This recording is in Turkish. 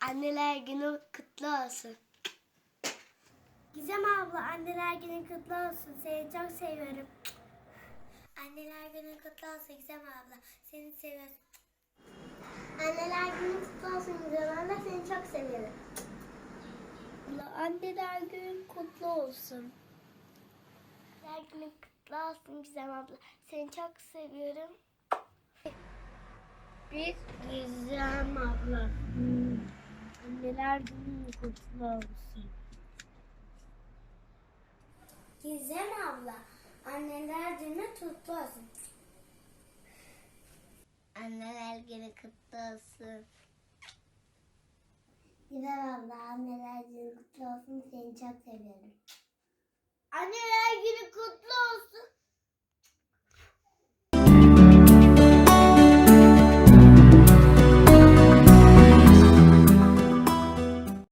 Anneler günü kutlu olsun. Gizem abla anneler günün kutlu olsun. Seni çok seviyorum. Anneler günün kutlu olsun Gizem abla. Seni seviyorum. Anneler günün kutlu olsun Gizem abla. Seni çok seviyorum. Anneler günün kutlu olsun. Anneler günün kutlu olsun Gizem abla. Seni çok seviyorum. Biz Hmm. Anneler günü kurtlu olsun. Gizem abla. Anneler günü kutlu olsun. Anneler günü kutlu olsun. Gizem abla anneler günü kutlu olsun. Seni çok seviyorum. Anneler günü kutlu olsun.